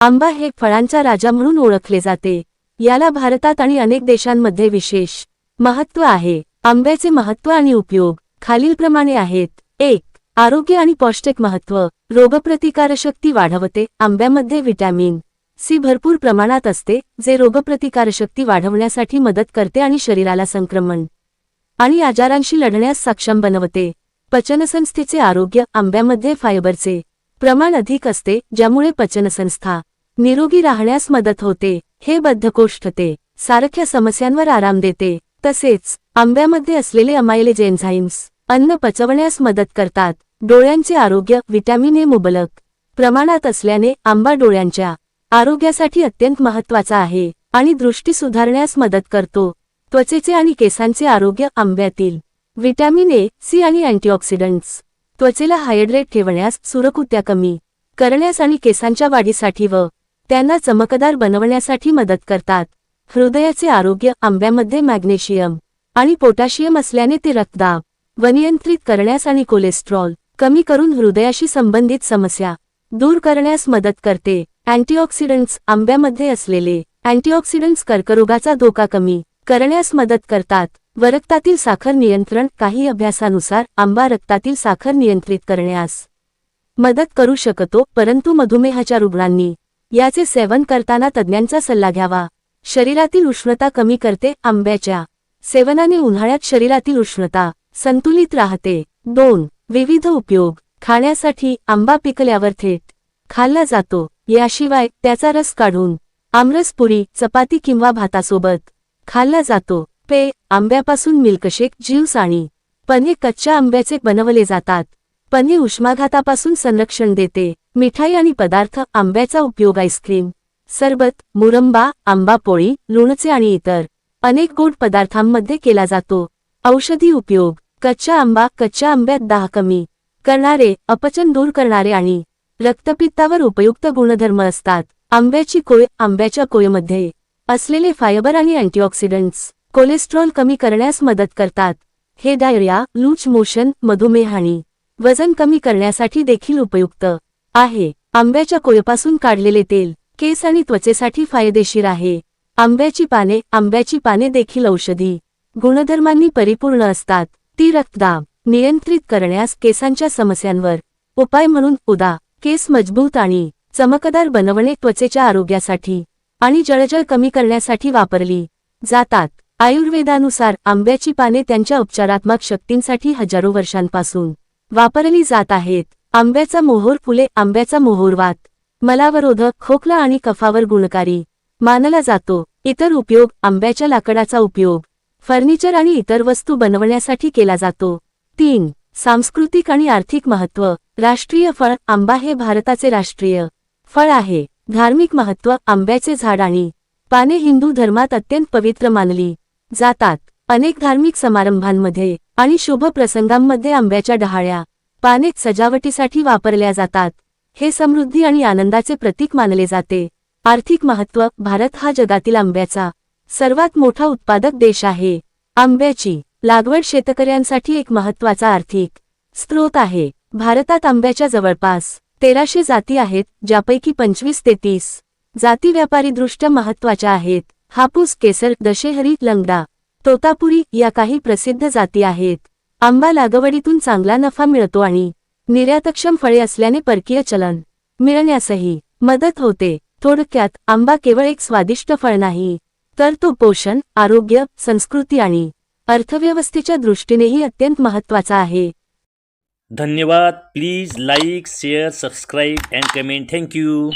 आंबा हे फळांचा राजा म्हणून ओळखले जाते. याला भारतात आणि अनेक देशांमध्ये विशेष महत्त्व आहे. आंब्याचे महत्त्व आणि उपयोग खालीलप्रमाणे आहेत. एक आरोग्य आणि पौष्टिक महत्त्व. रोगप्रतिकारशक्ती वाढवते. आंब्यामध्ये व्हिटॅमिन सी भरपूर प्रमाणात असते जे रोगप्रतिकारशक्ती वाढवण्यासाठी मदत करते आणि शरीराला संक्रमण आणि आजारांशी लढण्यास सक्षम बनवते. पचनसंस्थेचे आरोग्य आंब्यामध्ये फायबरचे प्रमाण अधिक असते ज्यामुळे पचनसंस्था निरोगी राहण्यास मदत होते. हे बद्धकोष्ठते सारख्या समस्यांवर आराम देते. तसेच आंब्यामध्ये असलेले अमायलेज एन्झाईम्स अन्न पचवण्यास मदत करतात. डोळ्यांचे आरोग्य व्हिटॅमिन ए मुबलक प्रमाणात असल्याने आंबा डोळ्यांच्या आरोग्यासाठी अत्यंत महत्त्वाचा आहे आणि दृष्टी सुधारण्यास मदत करतो. त्वचेचे आणि केसांचे आरोग्य आंब्यातील व्हिटॅमिन ए सी आणि अँटीऑक्सिडंट्स त्वचेला हायड्रेट ठेवण्यास सुरकुत्या कमी करण्यास आणि केसांच्या वाढीसाठी व त्यांना चमकदार बनवण्यासाठी मदत करतात. हृदयाचे आरोग्य आंब्यामध्ये मॅग्नेशियम आणि पोटॅशियम असल्याने ते रक्तदाब व नियंत्रित करण्यास आणि कोलेस्ट्रॉल कमी करून हृदयाशी संबंधित समस्या दूर करण्यास मदत करते. अँटीऑक्सिडंट्स आंब्यामध्ये असलेले अँटीऑक्सिडंट्स कर्करोगाचा धोका कमी करण्यास मदत करतात. व रक्तातील साखर नियंत्रण काही अभ्यासानुसार आंबा रक्तातील साखर नियंत्रित करण्यास मदत करू शकतो परंतु मधुमेहाच्या रुग्णांनी याचे सेवन करताना तज्ज्ञांचा सल्ला घ्यावा. शरीरातील उष्णता कमी करते आंब्याच्या सेवनाने उन्हाळ्यात शरीरातील उष्णता संतुलित राहते. दोन विविध उपयोग. खाण्यासाठी आंबा पिकल्यावर थेट खाल्ला जातो. याशिवाय त्याचा रस काढून आमरस पुरी चपाती किंवा भातासोबत खाल्ला जातो. पे आंब्यापासून मिल्कशेक ज्यूस आणि पन्हे कच्च्या आंब्याचे बनवले जातात. पनीर उष्माघातापासून संरक्षण देते. मिठाई आणि पदार्थ आंब्याचा उपयोग आईस्क्रीम सरबत मुरंबा आंबा पोळी लोणचे आणि इतर अनेक गोड पदार्थांमध्ये केला जातो. औषधी उपयोग कच्चा आंबा कच्च्या आंब्यात दाह कमी करणारे अपचन दूर करणारे आणि रक्तपित्तावर उपयुक्त गुणधर्म असतात. आंब्याची कोय आंब्याच्या कोयमध्ये असलेले फायबर आणि अँटीऑक्सिडंट्स कोलेस्ट्रॉल कमी करण्यास मदत करतात. हे डायरिया लूच मोशन मधुमेह आणि वजन कमी करण्यासाठी देखील उपयुक्त आहे. आंब्याच्या कोयपासून काढलेले तेल केस आणि त्वचेसाठी फायदेशीर आहे. आंब्याची पाने आंब्याची पाने देखील औषधी गुणधर्मांनी परिपूर्ण असतात. ती रक्तदाब नियंत्रित करण्यास केसांच्या समस्यांवर उपाय म्हणून उदा. केस मजबूत आणि चमकदार बनवणे त्वचेच्या आरोग्यासाठी आणि जळजळ कमी करण्यासाठी वापरली जातात. आयुर्वेदानुसार आंब्याची पाने त्यांच्या उपचारात्मक शक्तींसाठी हजारो वर्षांपासून वापरली जात आहेत. आंब्याचा मोहोर फुले आंब्याचा मोहोरवात. मलावरोधक खोकला आणि कफावर गुणकारी. मानला जातो. इतर उपयोग आंब्याच्या लाकडाचा उपयोग. फर्निचर आणि इतर वस्तू बनवण्यासाठी केला जातो. तीन सांस्कृतिक आणि आर्थिक महत्त्व. राष्ट्रीय फळ आंबा हे भारताचे राष्ट्रीय फळ आहे. धार्मिक महत्त्व आंब्याचे झाड आणि पाने हिंदू धर्मात अत्यंत पवित्र मानली जातात. अनेक धार्मिक समारंभांमध्ये आणि शुभ प्रसंगांमध्ये आंब्याच्या डहाळ्या पाने सजावटीसाठी वापरल्या जातात. हे समृद्धी आणि आनंदाचे प्रतीक मानले जाते. आर्थिक महत्त्व भारत हा जगातील आंब्याचा सर्वात मोठा उत्पादक देश आहे. आंब्याची लागवड शेतकऱ्यांसाठी एक महत्त्वाचा आर्थिक स्रोत आहे. भारतात आंब्याच्या जवळपास तेराशे जाती आहेत ज्यापैकी पंचवीस ते तीस जाती व्यापारीदृष्ट्या महत्त्वाच्या आहेत. हापूस केसर दशेहरी लंगडा तोतापुरी या काही प्रसिद्ध जाती आहेत. आंबा लागवडीतून चांगला नफा मिळतो आणि निर्यातक्षम फळे असल्याने परकीय चलन मिळण्यासही मदत होते. थोडक्यात आंबा केवळ एक स्वादिष्ट फळ नाही तर तो पोषण आरोग्य संस्कृती आणि अर्थव्यवस्थेच्या दृष्टीनेही अत्यंत महत्त्वाचा आहे. धन्यवाद. Please like share subscribe and comment. Thank you.